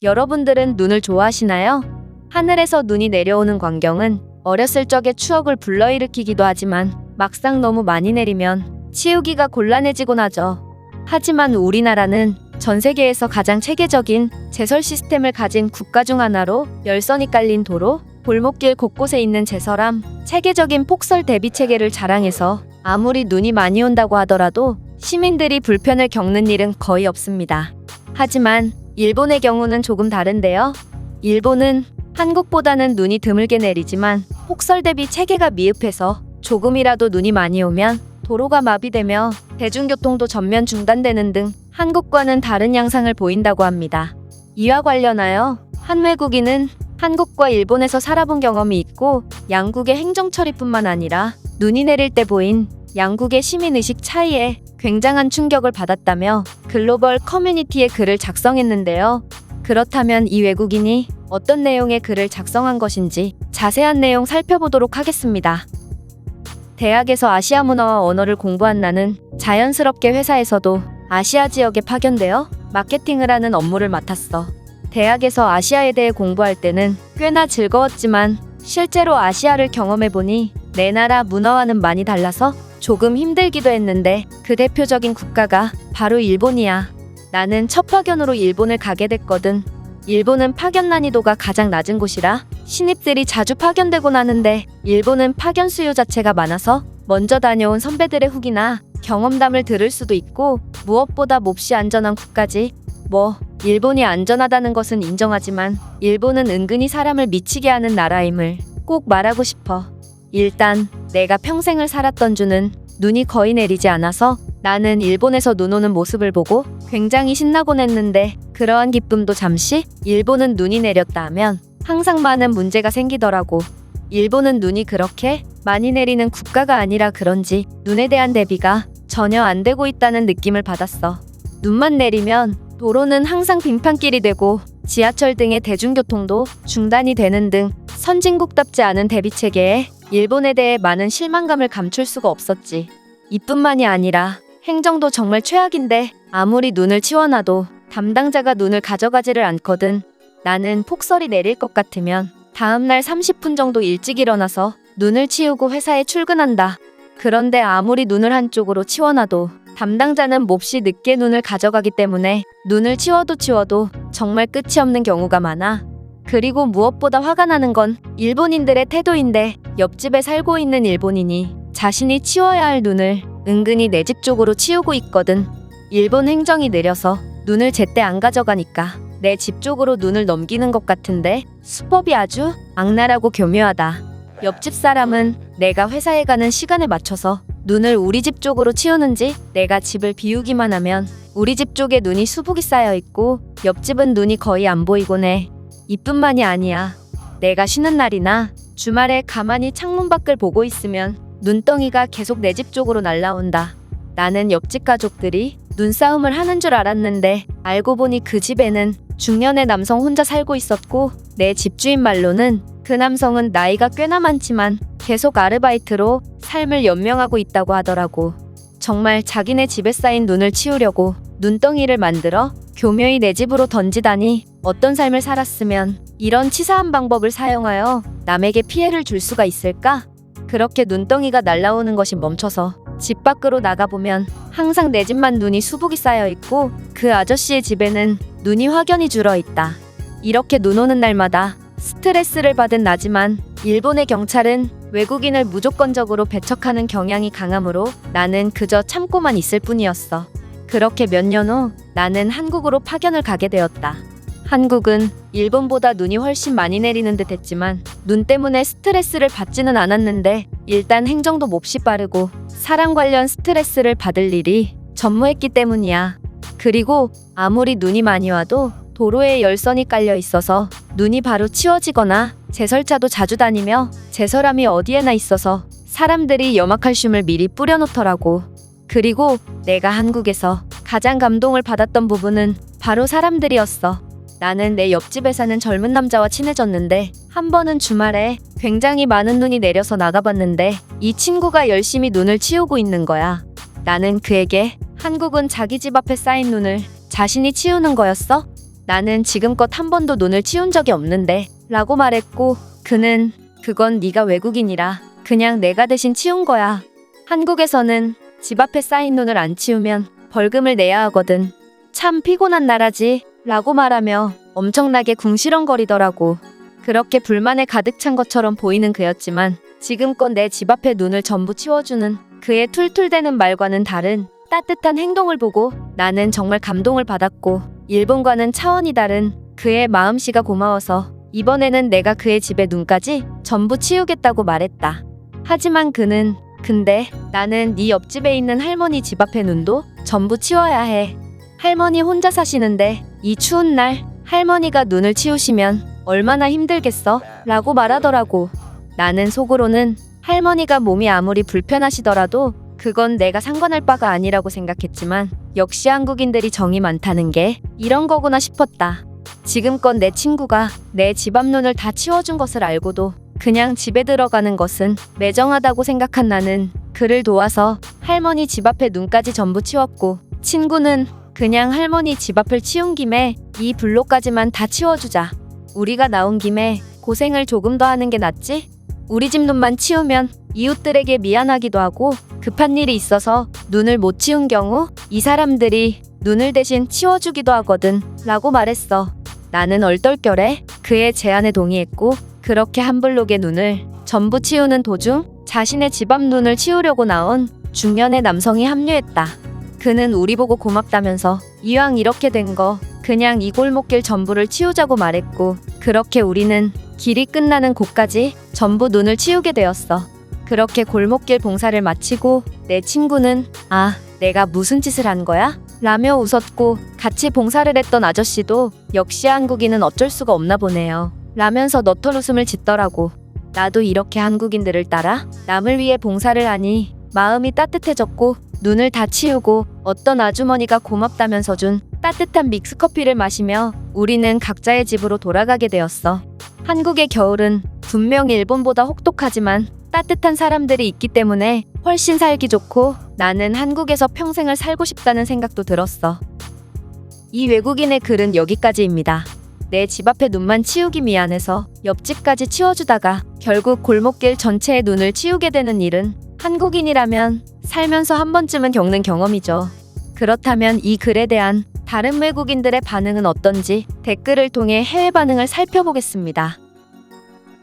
여러분들은 눈을 좋아하시나요? 하늘에서 눈이 내려오는 광경은 어렸을 적의 추억을 불러일으키기도 하지만 막상 너무 많이 내리면 치우기가 곤란해지곤 하죠. 하지만 우리나라는 전 세계에서 가장 체계적인 제설 시스템을 가진 국가 중 하나로 열선이 깔린 도로, 골목길 곳곳에 있는 제설함, 체계적인 폭설 대비 체계를 자랑해서 아무리 눈이 많이 온다고 하더라도 시민들이 불편을 겪는 일은 거의 없습니다. 하지만 일본의 경우는 조금 다른데요. 일본은 한국보다는 눈이 드물게 내리지만 폭설 대비 체계가 미흡해서 조금이라도 눈이 많이 오면 도로가 마비되며 대중교통도 전면 중단되는 등 한국과는 다른 양상을 보인다고 합니다. 이와 관련하여 한 외국인은 한국과 일본에서 살아본 경험이 있고 양국의 행정 처리뿐만 아니라 눈이 내릴 때 보인 양국의 시민의식 차이에 굉장한 충격을 받았다며 글로벌 커뮤니티에 글을 작성했는데요. 그렇다면 이 외국인이 어떤 내용의 글을 작성한 것인지 자세한 내용 살펴보도록 하겠습니다. 대학에서 아시아 문화와 언어를 공부한 나는 자연스럽게 회사에서도 아시아 지역에 파견되어 마케팅을 하는 업무를 맡았어. 대학에서 아시아에 대해 공부할 때는 꽤나 즐거웠지만 실제로 아시아를 경험해보니 내 나라 문화와는 많이 달라서 조금 힘들기도 했는데 그 대표적인 국가가 바로 일본이야. 나는 첫 파견으로 일본을 가게 됐거든. 일본은 파견 난이도가 가장 낮은 곳이라 신입들이 자주 파견되곤 하는데 일본은 파견 수요 자체가 많아서 먼저 다녀온 선배들의 후기나 경험담을 들을 수도 있고 무엇보다 몹시 안전한 국가지. 뭐 일본이 안전하다는 것은 인정하지만 일본은 은근히 사람을 미치게 하는 나라임을 꼭 말하고 싶어. 일단 내가 평생을 살았던 주는 눈이 거의 내리지 않아서 나는 일본에서 눈 오는 모습을 보고 굉장히 신나곤 했는데 그러한 기쁨도 잠시 일본은 눈이 내렸다 하면 항상 많은 문제가 생기더라고. 일본은 눈이 그렇게 많이 내리는 국가가 아니라 그런지 눈에 대한 대비가 전혀 안 되고 있다는 느낌을 받았어. 눈만 내리면 도로는 항상 빙판길이 되고 지하철 등의 대중교통도 중단이 되는 등 선진국답지 않은 대비 체계에 일본에 대해 많은 실망감을 감출 수가 없었지. 이뿐만이 아니라 행정도 정말 최악인데 아무리 눈을 치워놔도 담당자가 눈을 가져가지를 않거든. 나는 폭설이 내릴 것 같으면 다음날 30분 정도 일찍 일어나서 눈을 치우고 회사에 출근한다. 그런데 아무리 눈을 한쪽으로 치워놔도 담당자는 몹시 늦게 눈을 가져가기 때문에 눈을 치워도 치워도 정말 끝이 없는 경우가 많아. 그리고 무엇보다 화가 나는 건 일본인들의 태도인데 옆집에 살고 있는 일본인이 자신이 치워야 할 눈을 은근히 내 집 쪽으로 치우고 있거든. 일본 행정이 느려서 눈을 제때 안 가져가니까 내 집 쪽으로 눈을 넘기는 것 같은데 수법이 아주 악랄하고 교묘하다. 옆집 사람은 내가 회사에 가는 시간에 맞춰서 눈을 우리 집 쪽으로 치우는지 내가 집을 비우기만 하면 우리 집 쪽에 눈이 수북이 쌓여 있고 옆집은 눈이 거의 안 보이곤 해. 이뿐만이 아니야. 내가 쉬는 날이나 주말에 가만히 창문 밖을 보고 있으면 눈덩이가 계속 내 집 쪽으로 날라온다. 나는 옆집 가족들이 눈싸움을 하는 줄 알았는데 알고 보니 그 집에는 중년의 남성 혼자 살고 있었고 내 집주인 말로는 그 남성은 나이가 꽤나 많지만 계속 아르바이트로 삶을 연명하고 있다고 하더라고. 정말 자기네 집에 쌓인 눈을 치우려고 눈덩이를 만들어 교묘히 내 집으로 던지다니 어떤 삶을 살았으면 이런 치사한 방법을 사용하여 남에게 피해를 줄 수가 있을까? 그렇게 눈덩이가 날라오는 것이 멈춰서 집 밖으로 나가보면 항상 내 집만 눈이 수북이 쌓여 있고 그 아저씨의 집에는 눈이 확연히 줄어 있다. 이렇게 눈 오는 날마다 스트레스를 받은 나지만 일본의 경찰은 외국인을 무조건적으로 배척하는 경향이 강하므로 나는 그저 참고만 있을 뿐이었어. 그렇게 몇 년 후 나는 한국으로 파견을 가게 되었다. 한국은 일본보다 눈이 훨씬 많이 내리는 듯 했지만 눈 때문에 스트레스를 받지는 않았는데 일단 행정도 몹시 빠르고 사람 관련 스트레스를 받을 일이 전무했기 때문이야. 그리고 아무리 눈이 많이 와도 도로에 열선이 깔려 있어서 눈이 바로 치워지거나 제설차도 자주 다니며 제설함이 어디에나 있어서 사람들이 염화칼슘을 미리 뿌려놓더라고. 그리고 내가 한국에서 가장 감동을 받았던 부분은 바로 사람들이었어. 나는 내 옆집에 사는 젊은 남자와 친해졌는데 한 번은 주말에 굉장히 많은 눈이 내려서 나가봤는데 이 친구가 열심히 눈을 치우고 있는 거야. 나는 그에게 한국은 자기 집 앞에 쌓인 눈을 자신이 치우는 거였어? 나는 지금껏 한 번도 눈을 치운 적이 없는데 라고 말했고 그는 그건 네가 외국인이라 그냥 내가 대신 치운 거야. 한국에서는 집 앞에 쌓인 눈을 안 치우면 벌금을 내야 하거든. 참 피곤한 나라지 라고 말하며 엄청나게 궁시렁거리더라고. 그렇게 불만에 가득 찬 것처럼 보이는 그였지만 지금껏 내 집 앞에 눈을 전부 치워주는 그의 툴툴대는 말과는 다른 따뜻한 행동을 보고 나는 정말 감동을 받았고 일본과는 차원이 다른 그의 마음씨가 고마워서 이번에는 내가 그의 집에 눈까지 전부 치우겠다고 말했다. 하지만 그는 근데 나는 네 옆집에 있는 할머니 집 앞에 눈도 전부 치워야 해. 할머니 혼자 사시는데 이 추운 날 할머니가 눈을 치우시면 얼마나 힘들겠어? 라고 말하더라고. 나는 속으로는 할머니가 몸이 아무리 불편하시더라도 그건 내가 상관할 바가 아니라고 생각했지만 역시 한국인들이 정이 많다는 게 이런 거구나 싶었다. 지금껏 내 친구가 내 집 앞 눈을 다 치워준 것을 알고도 그냥 집에 들어가는 것은 매정하다고 생각한 나는 그를 도와서 할머니 집 앞에 눈까지 전부 치웠고 친구는 그냥 할머니 집 앞을 치운 김에 이 블록까지만 다 치워주자. 우리가 나온 김에 고생을 조금 더 하는 게 낫지? 우리 집 눈만 치우면 이웃들에게 미안하기도 하고 급한 일이 있어서 눈을 못 치운 경우 이 사람들이 눈을 대신 치워주기도 하거든 라고 말했어. 나는 얼떨결에 그의 제안에 동의했고 그렇게 한 블록의 눈을 전부 치우는 도중 자신의 집 앞 눈을 치우려고 나온 중년의 남성이 합류했다. 그는 우리 보고 고맙다면서 이왕 이렇게 된 거 그냥 이 골목길 전부를 치우자고 말했고 그렇게 우리는 길이 끝나는 곳까지 전부 눈을 치우게 되었어. 그렇게 골목길 봉사를 마치고 내 친구는 아, 내가 무슨 짓을 한 거야? 라며 웃었고 같이 봉사를 했던 아저씨도 역시 한국인은 어쩔 수가 없나 보네요. 라면서 너털 웃음을 짓더라고. 나도 이렇게 한국인들을 따라 남을 위해 봉사를 하니 마음이 따뜻해졌고 눈을 다 치우고 어떤 아주머니가 고맙다면서 준 따뜻한 믹스커피를 마시며 우리는 각자의 집으로 돌아가게 되었어. 한국의 겨울은 분명 일본보다 혹독하지만 따뜻한 사람들이 있기 때문에 훨씬 살기 좋고 나는 한국에서 평생을 살고 싶다는 생각도 들었어. 이 외국인의 글은 여기까지입니다. 내 집 앞에 눈만 치우기 미안해서 옆집까지 치워주다가 결국 골목길 전체의 눈을 치우게 되는 일은 한국인이라면 살면서 한 번쯤은 겪는 경험이죠. 그렇다면 이 글에 대한 다른 외국인들의 반응은 어떤지 댓글을 통해 해외 반응을 살펴보겠습니다.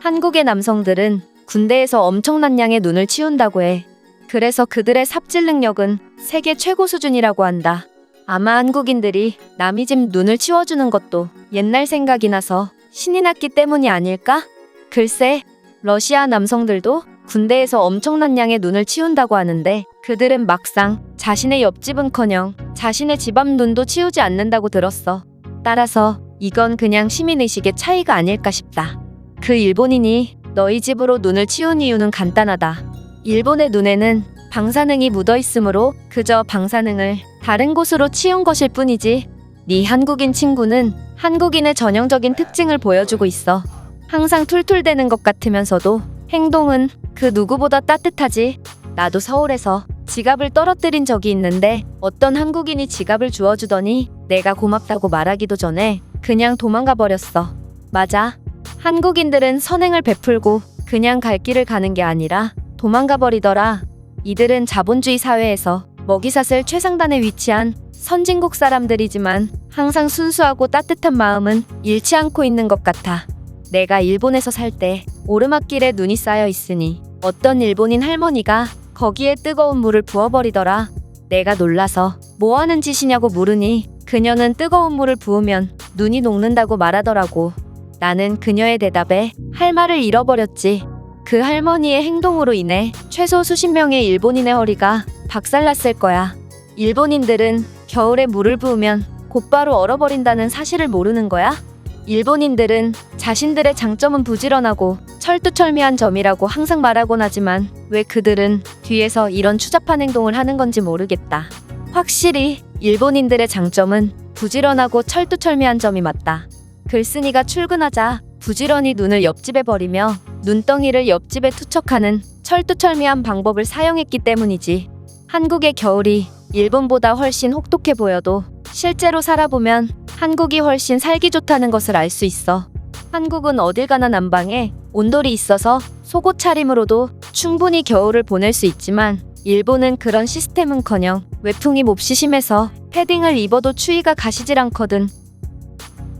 한국의 남성들은 군대에서 엄청난 양의 눈을 치운다고 해. 그래서 그들의 삽질 능력은 세계 최고 수준이라고 한다. 아마 한국인들이 남이 집 눈을 치워주는 것도 옛날 생각이 나서 신이 났기 때문이 아닐까? 글쎄, 러시아 남성들도 군대에서 엄청난 양의 눈을 치운다고 하는데 그들은 막상 자신의 옆집은커녕 자신의 집 앞 눈도 치우지 않는다고 들었어. 따라서 이건 그냥 시민의식의 차이가 아닐까 싶다. 그 일본인이 너희 집으로 눈을 치운 이유는 간단하다. 일본의 눈에는 방사능이 묻어 있으므로 그저 방사능을 다른 곳으로 치운 것일 뿐이지. 네 한국인 친구는 한국인의 전형적인 특징을 보여주고 있어. 항상 툴툴대는 것 같으면서도 행동은 그 누구보다 따뜻하지. 나도 서울에서 지갑을 떨어뜨린 적이 있는데 어떤 한국인이 지갑을 주워주더니 내가 고맙다고 말하기도 전에 그냥 도망가 버렸어. 맞아. 한국인들은 선행을 베풀고 그냥 갈 길을 가는 게 아니라 도망가 버리더라. 이들은 자본주의 사회에서 먹이사슬 최상단에 위치한 선진국 사람들이지만 항상 순수하고 따뜻한 마음은 잃지 않고 있는 것 같아. 내가 일본에서 살 때 오르막길에 눈이 쌓여 있으니 어떤 일본인 할머니가 거기에 뜨거운 물을 부어버리더라. 내가 놀라서 뭐 하는 짓이냐고 물으니 그녀는 뜨거운 물을 부으면 눈이 녹는다고 말하더라고. 나는 그녀의 대답에 할 말을 잃어버렸지. 그 할머니의 행동으로 인해 최소 수십 명의 일본인의 허리가 박살났을 거야. 일본인들은 겨울에 물을 부으면 곧바로 얼어버린다는 사실을 모르는 거야? 일본인들은 자신들의 장점은 부지런하고 철두철미한 점이라고 항상 말하곤 하지만 왜 그들은 뒤에서 이런 추잡한 행동을 하는 건지 모르겠다. 확실히 일본인들의 장점은 부지런하고 철두철미한 점이 맞다. 글쓴이가 출근하자 부지런히 눈을 옆집에 버리며 눈덩이를 옆집에 투척하는 철두철미한 방법을 사용했기 때문이지. 한국의 겨울이 일본보다 훨씬 혹독해 보여도 실제로 살아보면 한국이 훨씬 살기 좋다는 것을 알 수 있어. 한국은 어딜 가나 난방에 온돌이 있어서 속옷 차림으로도 충분히 겨울을 보낼 수 있지만 일본은 그런 시스템은커녕 외풍이 몹시 심해서 패딩을 입어도 추위가 가시질 않거든.